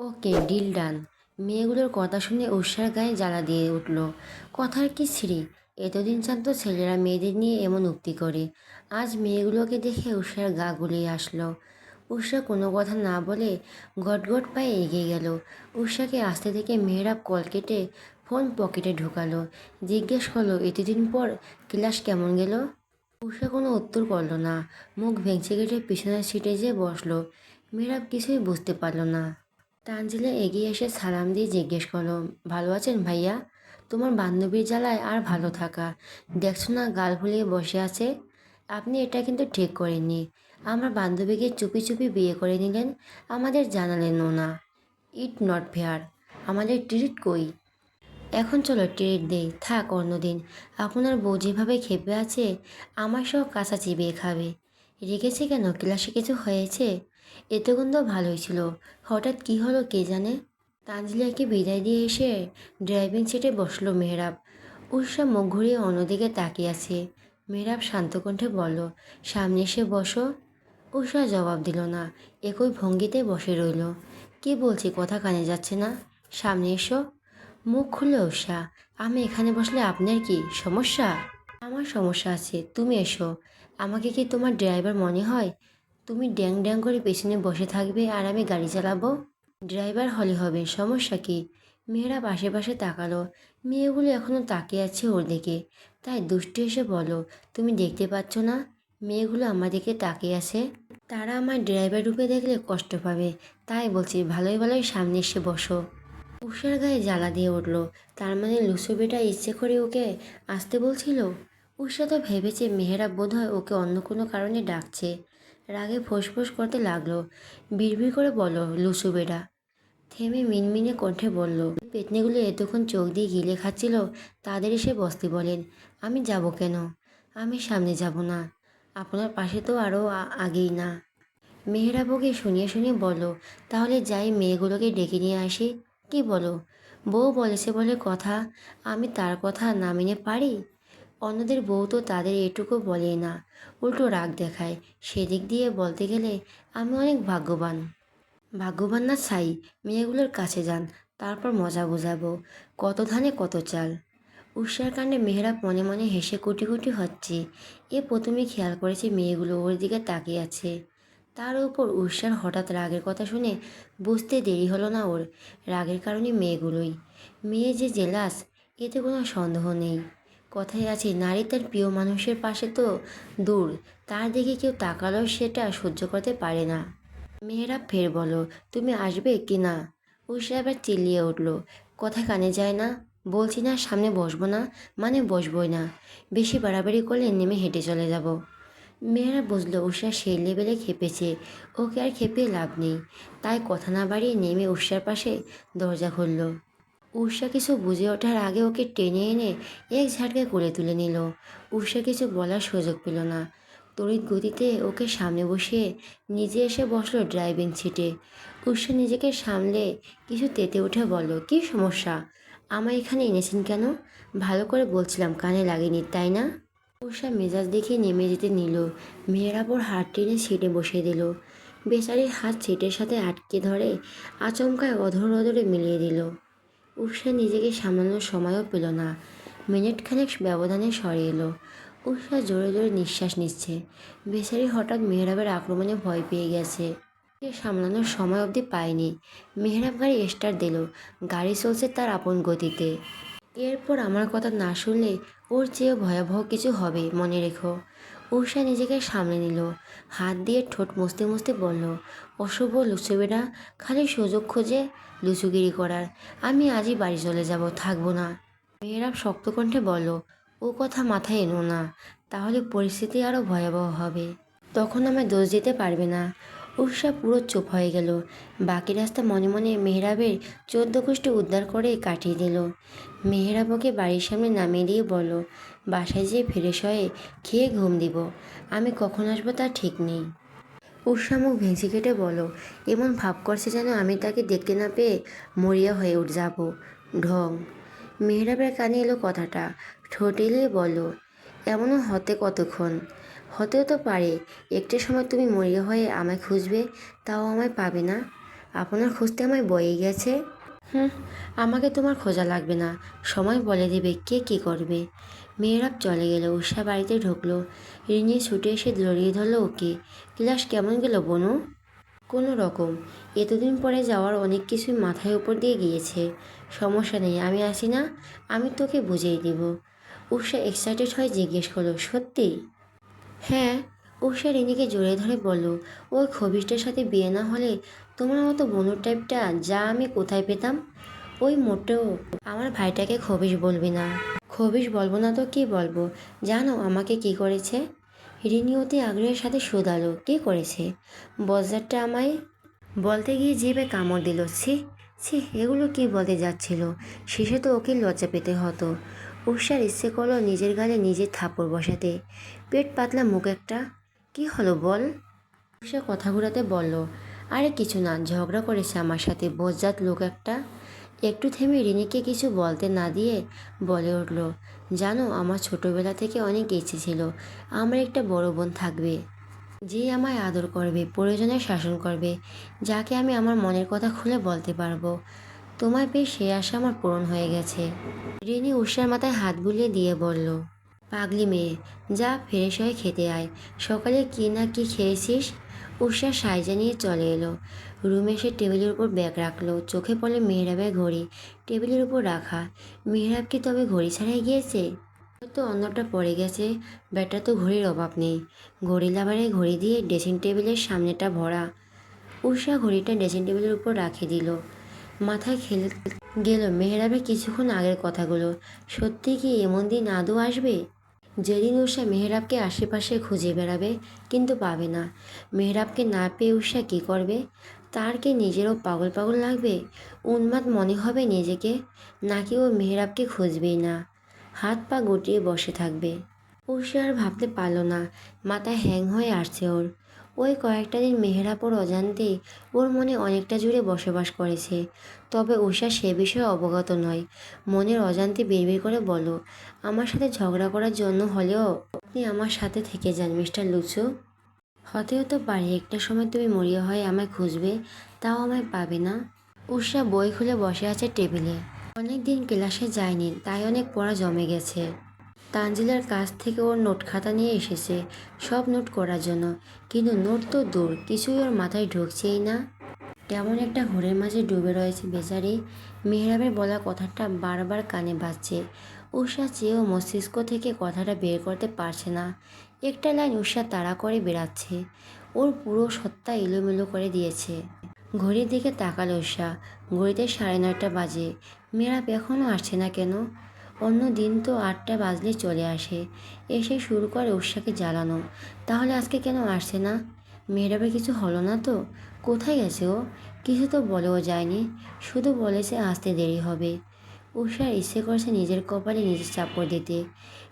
ওকে, deal done. মেয়েগুলোর কথা শুনে উষার গায়ে জ্বালা দিয়ে উঠল। কথার কি ছিঁড়ি এতদিন জানত ছেলেরা মেয়েদের নিয়ে এমন উক্তি করে। আজ মেয়েগুলোকে দেখে উষার গা গুলিয়ে আসলো। উষা কোনো কথা না বলে গটগট পায়ে এগিয়ে গেল। উষাকে আসতে থেকে মেয়েরা কল কেটে ফোন পকেটে ঢোকালো। জিজ্ঞেস করল, এতদিন পর ক্লাস কেমন গেল? উষা কোনো উত্তর করল না। মুখ ভেঙচে কেটে পিছনের সিটে যেয়ে বসল। মেয়েরা কিছুই বুঝতে পারল না। তানজিলা এগিয়ে এসে সালাম দিয়ে জিজ্ঞেস করল, ভালো আছেন ভাইয়া? তোমার বান্ধবীর জ্বালায় আর ভালো থাকা। দেখছ না, গাল ফুলিয়ে বসে আছে? আপনি এটা কিন্তু ঠিক করেননি। আমার বান্ধবীকে চুপি চুপি বিয়ে করে নিলেন, আমাদের জানালেনও না। It not fair. আমাদের ট্রিট কই? এখন চলো ট্রিট দেই। থাক, অন্যদিন। আপনার বউ যেভাবে খেপে আছে, আমার সব কাঁচা চিবিয়ে খাবে। রেখেছে কেন? ক্লাসে কিছু হয়েছে? এতক্ষণ তো ভালোই ছিল। হঠাৎ কি হলো কে জানে? তানজিলাকে বিদায় দিয়ে এসে ড্রাইভিং সিটে বসল মেহরাব। উৎসা মুখ ঘুরিয়ে অন্যদিকে তাকিয়ে আছে। মেহরাব শান্ত কণ্ঠে বলল, সামনে এসে বসো। উষা জবাব দিল না, একই ভঙ্গিতে বসে রইল। কি বলছি? কথা কানে যাচ্ছে না। সামনে এসো। মুখ খুলে উষা, আমি এখানে বসলে আপনার কি সমস্যা? আমার সমস্যা আছে, তুমি এসো। আমাকে কি তোমার ড্রাইভার মনে হয়? তুমি ড্যাং ড্যাং করে পেছনে বসে থাকবে আর আমি গাড়ি চালাবো? ড্রাইভার হলে হবে সমস্যা কি? মেয়েরা পাশে পাশে তাকালো। মেয়েগুলো এখনও তাকিয়ে আছে ওর দিকে। তাই দুষ্টু এসে বলো, তুমি দেখতে পাচ্ছ না? মেয়েগুলো আমার দিকে তাকিয়ে আছে? তারা আমার ড্রাইভার রূপে দেখলে কষ্ট পাবে। তাই বলছি, ভালোই ভালোই সামনে এসে বসো। উষার গায়ে জ্বালা দিয়ে উঠল। তার মানে লুসু বেটা ইচ্ছে করে ওকে আসতে বলছিল? উষা তো ভেবেছে মেহেরা বোধহয় ওকে অন্য কোনো কারণে ডাকছে। রাগে ফোঁস করতে লাগল। বিড়বিড় করে বলো লুসু বেটা। থেমে মিনমিনে কণ্ঠে বলল, পেতনিগুলো এতক্ষণ চোখ দিয়ে গিলে খাচ্ছিল তাদের এসে বসতে বলেন। আমি যাব কেন? আমি সামনে যাব না। আপনার পাশে তো আরও আগেই না। মেহেরাবকে শুনিয়ে শুনিয়ে বলো তাহলে যাই মেয়েগুলোকে ডেকে নিয়ে আসি। কি বলো? বউ বলেছে বলে কথা, আমি তার কথা না মেনে পারি? অন্যদের বউ তো তাদের এটুকু বলেই না, উল্টো রাগ দেখায়। সেদিক দিয়ে বলতে গেলে আমি অনেক ভাগ্যবান। ভাগ্যবান না ছাই, মেয়েগুলোর কাছে যান, তারপর মজা বোঝাবো, কত ধানে কত চাল। উৎসার কাণ্ডে মেয়েরা মনে মনে হেসে কুটি কুটি হচ্ছে। এ প্রথমে খেয়াল করেছে মেয়েগুলো ওর দিকে তাকিয়ে আছে। তার উপর উৎসার হঠাৎ রাগের কথা শুনে বুঝতে দেরি হলো না ওর, রাগের কারণে মেয়েগুলোই। মেয়ে যে জেলাস, এতে কোনো সন্দেহ নেই। কথায় আছে, নারী তার প্রিয় মানুষের পাশে তো দূর। তার দিকে কেউ তাকালেও সেটা সহ্য করতে পারে না। মেয়েরা ফের বলো, তুমি আসবে কি না? উষা এবার চিল্লিয়ে উঠল, কথা কানে যায় না। বলছি না, সামনে বসবো না মানে বসবই না। বেশি বাড়াবাড়ি করলে নেমে হেঁটে চলে যাব। মেয়েরা বুঝলো উষা সেই লেভেলে খেপেছে, ওকে আর খেপে লাভ নেই। তাই কথা না বাড়িয়ে নেমে উষার পাশে দরজা খুললো। উষা কিছু বুঝে ওঠার আগে ওকে টেনে এনে এক ঝাটকে করে তুলে নিল। উষা কিছু বলার সুযোগ পেল না। তড়িৎ গতিতে ওকে সামনে বসিয়ে নিজে এসে বসল ড্রাইভিং সিটে। উষা নিজেকে সামলে কিছু তেতে উঠে বলল, কী সমস্যা? আমায় এখানে এনেছেন কেন? ভালো করে বলছিলাম, কানে লাগেনি, তাই না? উষা মেজাজ দেখে নেমে যেতে নিল। মেয়েরা পর হাত টেনে সিটে বসিয়ে দিল। বেচারির হাত সিটের সাথে আটকে ধরে আচমকায় অধর অধরে মিলিয়ে দিল। উষা নিজেকে সামলানোর সময়ও পেল না। মিনিটখানেক ব্যবধানে সরে এলো। উষা জোরে জোরে নিঃশ্বাস নিচ্ছে। বেচারি হঠাৎ মেহরাবের আক্রমণে ভয় পেয়ে গেছে। সে সামলানোর সময় অবধি পায়নি। মেহরাব গাড়ি স্টার্ট দিল, গাড়ি চলছে তার আপন গতিতে। এরপর আমার কথা না শুনলে ওর চেয়েও ভয়াবহ কিছু হবে, মনে রেখো। উষা নিজেকে সামলে নিল, হাত দিয়ে ঠোঁট মুছতে মুছতে বলল অশুভ লুচুবেরা খালি সুযোগ খোঁজে লুচুগিরি করার। আমি আজই বাড়ি চলে যাব, থাকব না। মেয়েরাব শক্ত কণ্ঠে বলো ও কথা মাথায় এনো না, তাহলে পরিস্থিতি আরও ভয়াবহ হবে। তখন আমায় দোষ দিতে পারবে না। উষা পুরো চুপ হয়ে গেল। বাকি রাস্তা মনে মনে মেহরাবের চোদ্দ গোষ্ঠী উদ্ধার করে কাটিয়ে দিল। মেহরাব ওকে বাড়ির সামনে নামিয়ে দিয়ে বলল, বাসায় যেয়ে ফ্রেশ হয়ে খেয়ে ঘুম দিব। আমি কখন আসব তা ঠিক নেই। উষা মুখ ভেঙচি কেটে বলো এমন ভাব করছে যেন আমি তাকে দেখতে না পেয়ে মরিয়া হয়ে উঠ, যাব। ঢং। মেহরাবের কানে এলো কথাটা। ঠোঁট এলে বলো এমনও হতে কতক্ষণ? হতেও তো পারে। একটা সময় তুমি মরিয়া হয়ে আমায় খুঁজবে, তাও আমায় পাবে না। আপনার খুঁজতে আমায় বয়ে গেছে? আমাকে তোমার খোঁজা লাগবে না। সময় বলে দেবে কে কী করবে। মেয়েরাব চলে গেল উষা বাড়িতে ঢুকলো। রিনি ছুটে এসে জড়িয়ে ধরলো ওকে। ক্লাস কেমন গেল বনু? কোনো রকম। এতদিন পরে যাওয়ার অনেক কিছুই মাথায় উপর দিয়ে গিয়েছে। সমস্যা নেই, আমি আসি না, আমি তোকে বুঝিয়ে দিব। উষা এক্সাইটেড হয়ে জিজ্ঞেস করল, সত্যি? হ্যাঁ উষা রিনিকে জড়িয়ে ধরে বলল, ওই খবিসটার সাথে বিয়ে না হলে তোমার মতো বনুর টাইপটা যা আমি কোথায় পেতাম? ওই মোটেও আমার ভাইটাকে খবিস বলবি না। খবিস বলব না তো কি বলব? জানো আমাকে কি করেছে? রিনি অতি আগ্রহের সাথে শোধালো, কি করেছে? বজারটা আমায় বলতে গিয়ে জিভে কামড় দিল। ছি ছি, এগুলো কি বলতে যাচ্ছিল? শেষে তো ওকে লজ্জা পেতে হতো। উষার ইচ্ছে করল নিজের গালে নিজের থাপড় বসাতে। পেট পাতলা মুখ একটা কি হলো বল? উষা কথা ঘুরাতে বলল, আরে কিছু না, ঝগড়া করেছে আমার সাথে, বজ্জাত লোক একটা। একটু থেমে রিনিকে কিছু বলতে না দিয়ে বলে উঠল, জানো, আমার ছোটোবেলা থেকে অনেক ইচ্ছে ছিল, আমার একটা বড় বোন থাকবে, যে আমায় আদর করবে, প্রয়োজনে শাসন করবে, যাকে আমি আমার মনের কথা খুলে বলতে পারব। তোমায় পেয়ে সে আশা আমার পূরণ হয়ে গেছে। রিনি উষার মাথায় হাত বুলিয়ে দিয়ে বলল পাগলি মেয়ে, যা ফ্রেশ হয়ে খেতে আয়। সকালে কি না কি খেয়েছিস? উষা সাইজা নিয়ে চলে এলো। রুমে এসে টেবিলের উপর ব্যাগ রাখল। চোখে পড়লে মেহরাবের ঘড়ি। টেবিলের উপর রাখা। মেহরাব কি তবে ঘড়ি ছাড়াই গিয়েছে? তো অন্যটা পড়ে গেছে। ব্যাটা তো ঘড়ির অভাব নেই। ঘড়ি লাভারে ঘড়ি দিয়ে ড্রেসিং টেবিলের সামনেটা ভরা। উষা ঘড়িটা ড্রেসিং টেবিলের উপর রাখে দিল। মাথায় খেলে গেল মেহরাবে কিছুক্ষণ আগের কথাগুলো। সত্যি কি এমন দিন আদৌ আসবে? যেদিন উষা মেহরাবকে আশেপাশে খুঁজে বেড়াবে, কিন্তু পাবে না। মেহরাবকে না পেয়ে উষা কী করবে? তার কি নিজেরও পাগল পাগল লাগবে? উন্মাদ মনে হবে নিজেকে, নাকি ও মেহরাবকে খুঁজবেই না? হাত পা গুটিয়ে বসে থাকবে। উষা আর ভাবতে পারল না, মাথা হ্যাং হয়ে আসছে ওর। ওই কয়েকটা দিন মেহরাব ওর অজান্তেই ওর মনে অনেকটা জুড়ে বসবাস করেছে। তবে উষা সে বিষয়ে অবগত নয়। মনের অজান্তে বিড়বিড় করে বলো আমার সাথে ঝগড়া করার জন্য হলেও আপনি আমার সাথে থেকে যান, মিস্টার লুচু হতেও তো পারে একটা সময় তুমি মরিয়া হয়ে আমায় খুঁজবে, তাও আমায় পাবে না। উষা বই খুলে বসে আছে টেবিলে। অনেক দিন ক্লাসে যায়নি, তাই অনেক পড়া জমে গেছে। তানজিলার কাছ থেকে ওর নোট খাতা নিয়ে এসেছে। সব নোট করার জন্য। কিন্তু নোট তো দূর, কিছুই ওর মাথায় ঢুকছেই না। তেমন একটা ঘোরের মাঝে ডুবে রয়েছে বেচারি। মেহরাবের বলা কথাটা বারবার কানে বাজছে। উষা চেয়েও মস্তিষ্ক থেকে কথাটা বের করতে পারছে না। একটা লাইন উষা তাড়া করে বেরাচ্ছে ওর পুরো সত্তা এলোমেলো করে দিয়েছে। ঘড়ির দিকে তাকালো উষা ঘড়িতে সাড়ে নয়টা বাজে। মেয়েরাব এখনও আসছে না কেন? অন্য দিন তো আটটা বাজলে চলে আসে। এসে শুরু করে উষাকে জ্বালানো। তাহলে আজকে কেন আসছে না? মেয়েরাবের কিছু হলো না তো? কোথায় গেছে ও? কিছু তো বলেও যায়নি। শুধু বলেছে আসতে দেরি হবে। উষার ইচ্ছে করছে নিজের কপালে নিজের চাপড় দিতে।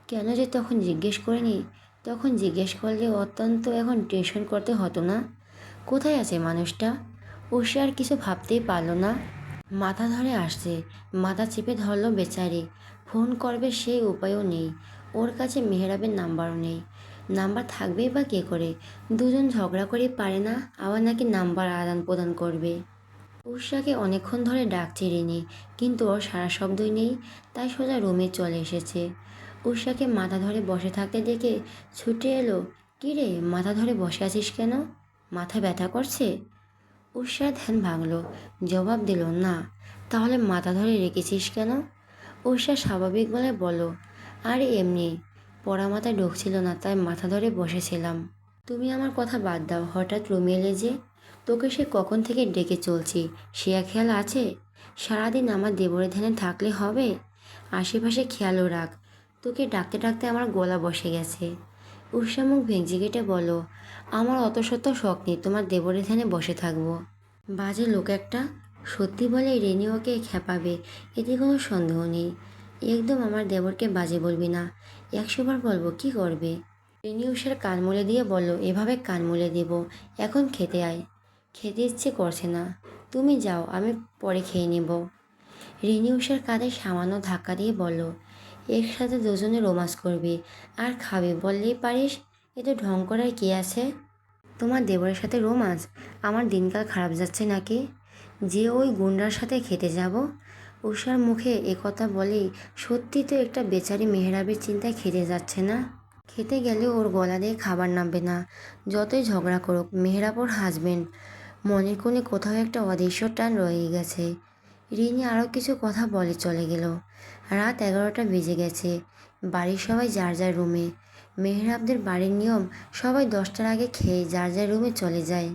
কেন যে তখন জিজ্ঞেস করিনি? তখন জিজ্ঞেস করলে অত্যন্ত এখন টেনশন করতে হতো না। কোথায় আছে মানুষটা? উষা আর কিছু ভাবতেই পারল না। মাথা ধরে আসছে। মাথা চেপে ধরলো বেচারি। ফোন করবে সেই উপায়ও নেই। ওর কাছে মেহরাবের নাম্বারও নেই। নাম্বার থাকবেই বা কে করে? দুজন ঝগড়া করে পারে না, আবার নাকি নাম্বার আদান প্রদান করবে? উষাকে অনেকক্ষণ ধরে ডাকছে রিনি, কিন্তু ওর সারা শব্দই নেই, তাই সোজা রুমে চলে এসেছে। উষাকে মাথা ধরে বসে থাকতে দেখে ছুটে এলো, কী রে, মাথা ধরে বসে আছিস কেন? মাথা ব্যথা করছে? উষার ধ্যান ভাঙলো, জবাব দিল, না। তাহলে মাথা ধরে রেখেছিস কেন? উষা স্বাভাবিক বলে বলো। আরে এমনি, পড়া মাথায় ঢুকছিল না, তাই মাথা ধরে বসেছিলাম। তুমি আমার কথা বাদ দাও, হঠাৎ রুমে এলে যে তোকে সে কখন থেকে ডেকে চলছি, সে খেয়াল আছে? সারাদিন আমার দেবরের ধ্যানে থাকলে হবে? আশেপাশে খেয়ালও রাখ, তোকে ডাকতে ডাকতে আমার গলা বসে গেছে। উষা মুখ ভেঙচি কেটে বলো, আমার অত শত শখ নেই, তোমার দেবরের ধ্যানে বসে থাকব। বাজে লোক একটা সত্যি বলে রেনি ওকে খেপাবে, এতে কোনো সন্দেহ নেই। একদম আমার দেবরকে বাজে বলবি না। একশোবার বলব, কি করবে? রেনি উষার কান মুলে দিয়ে বলল, এভাবে কান মুলে দেব, এখন খেতে আয়। খেতে ইচ্ছে করছে না। তুমি যাও, আমি পরে খেয়ে নেব। রিনি উষার কাঁধে সামান্য ধাক্কা দিয়ে বলল, একসাথে দুজনে রোমান্স করবি, আর খাবে, বললেই পারিস? এ তো ঢং করার কি আছে? তোমার দেবরের সাথে রোমান্স? আমার দিনকাল খারাপ যাচ্ছে নাকি? যে ওই গুন্ডার সাথে খেতে যাব? উষার মুখে একথা বলেই সত্যি তো একটা বেচারি মেহরাবের চিন্তায় খেতে যাচ্ছে না? খেতে গেলে ওর গলা দিয়ে খাবার নামবে না। যতই ঝগড়া করুক, মেহরাব ওর হাজবেন্ড মনের কোণে কোথাও একটা অদৃশ্য টান রয়ে গেছে। রিনি আরও কিছু কথা বলে চলে গেল। রাত এগারোটা বেজে গেছে। বাড়ির সবাই যার যার রুমে। মেহরাবদের বাড়ির নিয়ম সবাই দশটার আগে খেয়ে যার যার রুমে চলে যায়।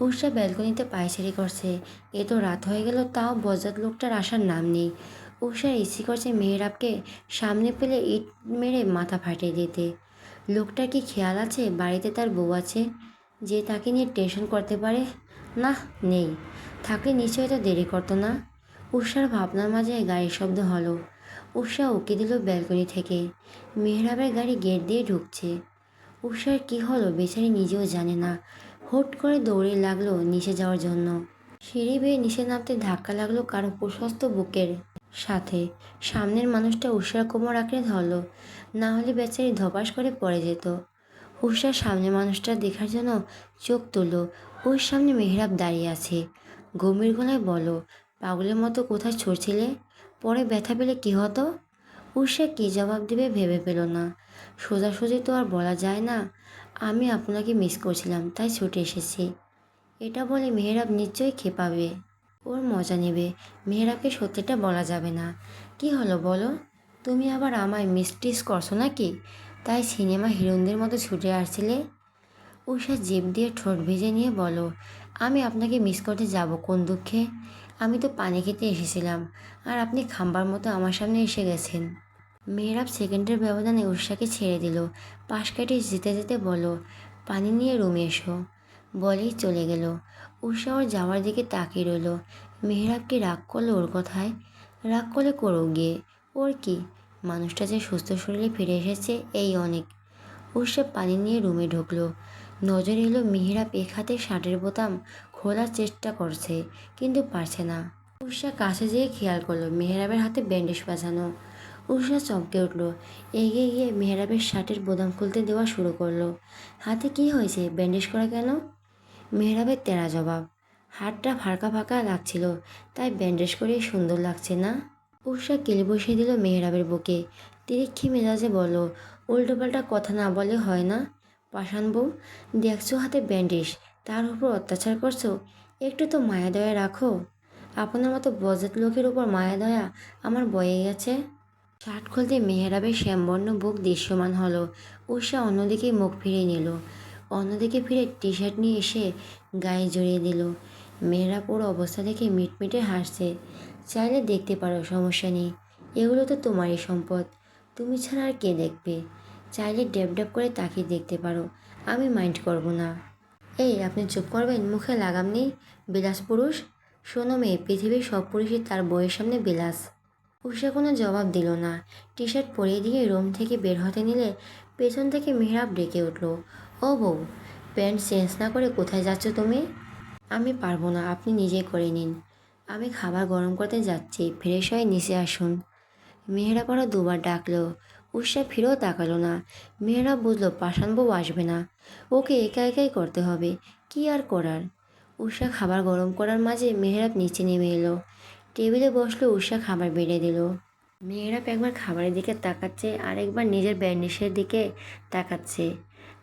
উষা ব্যালকনিতে পায়চারি করছে। এ তো রাত হয়ে গেল, তাও বজাত লোকটার আসার নাম নেই। উষার ইচ্ছে করছে মেহরাবকে সামনে পেলে ইট মেরে মাথা ফাটিয়ে দিতে। লোকটার কি খেয়াল আছে? বাড়িতে তার বউ আছে যে তাকে নিয়ে টেনশন করতে পারে? না, নেই। থাকলে নিশ্চয়ই তো দেরি করতো না? উষার ভাবনার মাঝে গাড়ির শব্দ হলো। উষা উকি দিল ব্যালকনি থেকে। মেহরাবের গাড়ি গেট দিয়ে ঢুকছে। উষার কি হলো বেচারি নিজেও জানে না। হুট করে দৌড়ে লাগল নিচে যাওয়ার জন্য। সিঁড়ি বেয়ে নিচে নামতে ধাক্কা লাগল কারও প্রশস্ত বুকের সাথে। সামনের মানুষটা উষার কোমর আঁকড়ে ধরলো, না হলে বেচারি ধপাস করে পড়ে যেত। উষার সামনে মানুষটা দেখার জন্য চোখ তুললো, ওর সামনে মেহরাব দাঁড়িয়ে আছে। গম্ভীর গলায় বলো পাগলের মতো কোথায় ছড়ছিলে পরে ব্যথা পেলে কী হতো? উষা কী জবাব দেবে ভেবে পেল না। সোজাসুজি তো আর বলা যায় না আমি আপনাকে মিস করছিলাম, তাই ছুটে এসেছি। এটা বলে মেহরাব নিশ্চয়ই খেপাবে। ওর মজা নেবে। মেহরাবকে সত্যিটা বলা যাবে না। কি হলো বলো? তুমি আবার আমায় মিসটিস করছ নাকি? তাই সিনেমা হিরোইনদের মতো ছুটে আসছিলে? উষা জিভ দিয়ে ঠোঁট ভেজে নিয়ে বলো, আমি আপনাকে মিস করতে যাব কোন দুঃখে? আমি তো পানি খেতে এসেছিলাম। আর আপনি খাম্বার মতো আমার সামনে এসে গেছেন। মেয়েরাব সেকেন্ডের ব্যবধানে উষাকে ছেড়ে দিল। পাশ কাটিয়ে যেতে যেতে বলো পানি নিয়ে রুমে এসো। বলেই চলে গেল। উষা ওর যাওয়ার দিকে তাকিয়ে রইল। মেহরাবকে রাগ করল ওর কথায়। রাগ করলে করুক গিয়ে ওর কি? মানুষটা যে সুস্থ শরীরে ফিরে এসেছে, এই অনেক। উষা পানি নিয়ে রুমে ঢুকলো। নজর এলো মেহরাব এক হাতে শার্টের বোতাম খোলার চেষ্টা করছে, কিন্তু পারছে না। উষা কাছে যেয়ে খেয়াল করল মেহরাবের হাতে ব্যান্ডেজ বাঁধানো উষা চমকে উঠল। এগিয়ে গিয়ে মেহরাবের শার্টের বোদাম খুলতে দেওয়া শুরু করল। হাতে কি হয়েছে? ব্যান্ডেজ করা কেন? মেহরাবের তেরা জবাব। হাতটা ফাঁকা ফাঁকা লাগছিল, তাই ব্যান্ডেজ করে সুন্দর লাগছে না? উষা কেলে বসিয়ে দিল মেহরাবের বুকে। তিরিক্ষি মেজাজে বলল, উল্টোপাল্টা কথা না বলে হয় না? পাষাণ বউ, দেখছ হাতে ব্যান্ডেজ, তার উপর অত্যাচার করছ? একটু তো মায়া দয়া রাখো। আপনার মতো বজাত লোকের উপর মায়া দয়া আমার বয়ে গেছে। শার্ট খুলতে মেহরাবের শ্যামবর্ণ বুক দৃশ্যমান হলো। উষা অন্যদিকে মুখ ফিরিয়ে নিল। অন্যদিকে ফিরে টি শার্ট নিয়ে এসে গায়ে জড়িয়ে দিল। মেহরাব ওর অবস্থা দেখে মিটমিটে হাসছে। চাইলে দেখতে পারো, সমস্যা নেই। এগুলো তো তোমারই সম্পদ। তুমি ছাড়া আর কে দেখবে? চাইলে ড্যাব ড্যাব করে তাকিয়ে দেখতে পারো। আমি মাইন্ড করব না। এই, আপনি চুপ করবেন, মুখে লাগাম নেই, বিলাস পুরুষ। শোনো মেয়ে, পৃথিবীর সব পুরুষই তার বইয়ের সামনে বিলাস। উষা কোনো জবাব দিল না। টি শার্ট পরিয়ে দিয়ে রুম থেকে বের হতে নিলে পেছন থেকে মেহরাব ডেকে উঠল, ও বউ, প্যান্ট চেঞ্জ না করে কোথায় যাচ্ছ তুমি? আমি পারব না, আপনি নিজেই করে নিন। আমি খাবার গরম করতে যাচ্ছি, ফ্রেশ হয়ে নিচে আসুন। মেহরাব আরও দুবার ডাকলো। উষা ফিরেও তাকালো না। মেহরাব বুঝলো, পাষাণ বউ আসবে না। ওকে একা একাই করতে হবে, কি আর করার? উষা খাবার গরম করার মাঝে মেহরাব নিচে নেমে এলো। টেবিলে বসল উষা খাবার বেড়ে দিল। মেহরাব একবার খাবারের দিকে তাকাচ্ছে আর একবার নিজের ব্যান্ডেজের দিকে তাকাচ্ছে।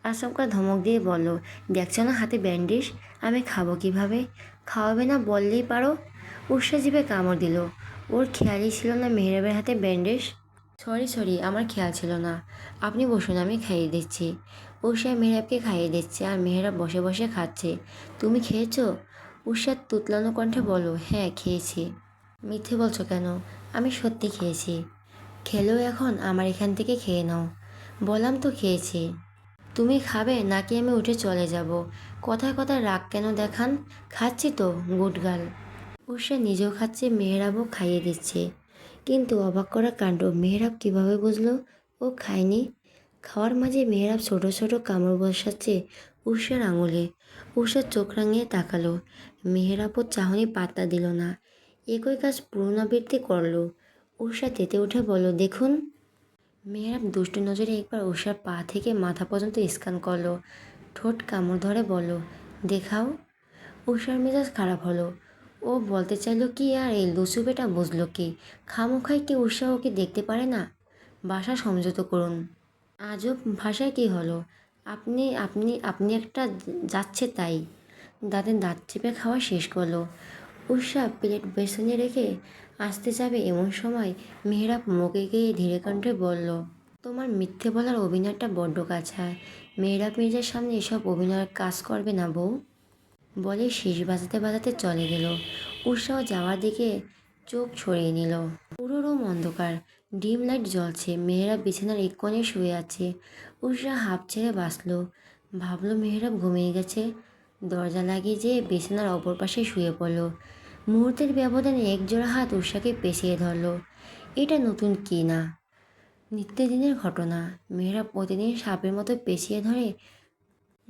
আচমকা ধমক দিয়ে বলল, দেখছ না হাতে ব্যান্ডেজ? আমি খাব কীভাবে? খাওয়াবে না বললেই পারো? উষা জিভে কামড় দিল। ওর খেয়ালই ছিল না মেহরাবের হাতে ব্যান্ডেজ। সরি সরি, আমার খেয়াল ছিল না। আপনি বসুন, আমি খাইয়ে দিচ্ছি। উষা মেহরাবকে খাইয়ে দিচ্ছে আর মেহরাব বসে বসে খাচ্ছে। তুমি খেয়েছো? উষার তুতলানো কণ্ঠে বলো হ্যাঁ খেয়েছি। মিথ্যে বলছো কেন? আমি সত্যি খেয়েছি। খেলেও এখন, আমার এখান থেকে খেয়ে নাও। বললাম তো খেয়েছি। তুমি খাবে নাকি আমি উঠে চলে যাব? কথায় কথায় রাগ কেন দেখান? খাচ্ছি তো গুটগাল উষা নিজেও খাচ্ছে, মেহরাবও খাইয়ে দিচ্ছে। কিন্তু অবাক করা কাণ্ড, মেহরাব কীভাবে বুঝলো? ও খায়নি। খাওয়ার মাঝে মেহরাব ছোট ছোট কামড় বসাচ্ছে উষার আঙুলে। উষার চোখ রাঙিয়ে তাকালো। মেহরাবও চাহনি পাত্তা দিল না। একই কাজ পুনরাবৃত্তি করল। উষা তেতে উঠে বলল, দেখুন। মেহরাব দুষ্ট নজরে একবার উষার পা থেকে মাথা পর্যন্ত স্ক্যান করল। ঠোঁট কামড় ধরে বলল, দেখাও। উষার মেজাজ খারাপ হলো। ও বলতে চাইলো, কি আর এই লুসু বেটা বুঝলো কি? খামোখাই কি উৎসাহ ওকে দেখতে পারে না? বাসা সমঝোত করুন। আজব ভাষায় কি হলো? আপনি আপনি আপনি একটা যাচ্ছে তাই। দাঁতে দাঁত চেপে খাওয়া শেষ করল। উষা প্লেট বেসনে রেখে আসতে যাবে এমন সময় মেহরাব মুখে গিয়ে ধীরে কণ্ঠে বলল, তোমার মিথ্যে বলার অভিনয়টা বড্ড কাছায় মেহরাব মির্জার সামনে এসব অভিনয়ের কাজ করবে না বউ? বলে শীষ বাজাতে বাজাতে চলে গেল। উৎসাহ যাওয়ার দিকে চোখ ছড়িয়ে নিল। পুরো রুম অন্ধকার। ডিম লাইট জ্বলছে। মেয়েরা বিছানার এক কোণে শুয়ে আছে। উষা হাফ ছেড়ে বাঁচলো। ভাবলো মেহরাব ঘুমিয়ে গেছে। দরজা লাগিয়ে যেয়ে বিছানার অপর পাশে শুয়ে পড়ল। মুহূর্তের ব্যবধানে একজোড়া হাত উষাকে পেঁচিয়ে ধরলো। এটা নতুন কি না? নিত্যদিনের ঘটনা। মেয়েরা প্রতিদিন সাপের মতো পেঁচিয়ে ধরে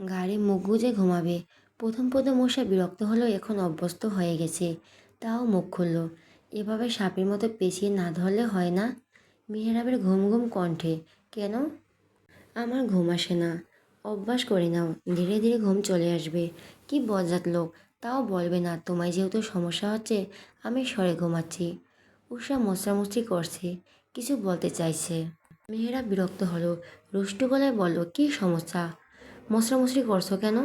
গাড়ি মুখ গুজে ঘুমাবে। প্রথম প্রথম মশা বিরক্ত হলেও এখন অভ্যস্ত হয়ে গেছে। তাও মুখ খুলল। এভাবে সাপের মতো পেঁচিয়ে না ধরলে হয় না? মেহরাবের ঘুম ঘুম কণ্ঠে, কেন? আমার ঘুম আসে না। অভ্যাস করে নাও। ধীরে ধীরে ঘুম চলে আসবে। কি বজাত লোক। তাও বলবে না, তোমায় যেহেতু সমস্যা হচ্ছে, আমি সরে ঘুমাচ্ছি। উষা মশরামুচি করছে, কিছু বলতে চাইছে। মেয়েরা বিরক্ত হলো, রুষ্টু গলায় বলল, কী সমস্যা? মশরামশরি করছ কেন?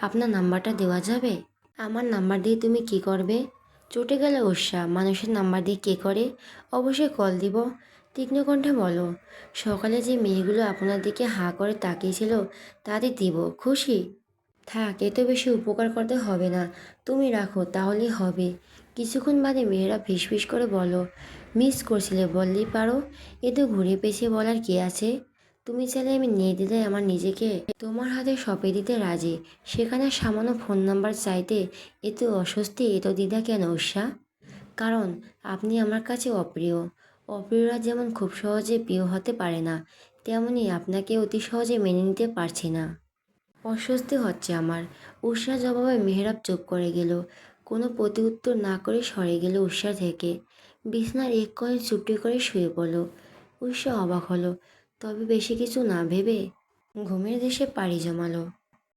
আপনার নাম্বারটা দেওয়া যাবে? আমার নাম্বার দিয়ে তুমি কি করবে? চটে গেলে উষা, মানুষের নাম্বার দিয়ে কে করে? অবশ্যই কল দিব। তীক্ষ্ণ কণ্ঠে বলো সকালে যে মেয়েগুলো আপনার দিকে হাঁ করে তাকিয়েছিল তাদের দিব, খুশি? থাক, এত বেশি উপকার করতে হবে না। তুমি রাখো তাহলেই হবে। কিছুক্ষণ বাদে মেয়েরা ফিসফিস করে বলো, মিস করছিলে বললেই পারো? এ তো ঘুরে পেছিয়ে বলার কে আছে? তুমি চাইলে আমি নিয়ে দিলে আমার নিজেকে? তোমার হাতে সঁপে দিতে রাজি। সেখানে সামান্য ফোন নাম্বার চাইতে, এত অস্বস্তি, এত দ্বিধা কেন উষা? কারণ, আপনি আমার কাছে অপ্রিয়। অপ্রিয়রা যেমন খুব সহজে প্রিয় হতে পারে না, তেমনি আপনাকে অতি সহজে মেনে নিতে পারছি না। অস্বস্তি হচ্ছে আমার। উষা জবাবে মেহরাব চুপ করে গেল। কোনো প্রতি উত্তর না করে সরে গেল উষা থেকে। বিছনার এক কোণে চুপটি করে শুয়ে পড়ল। উষা অবাক হলো, তবে বেশি কিছু না ভেবে ঘুমের দেশে পাড়ি জমালো।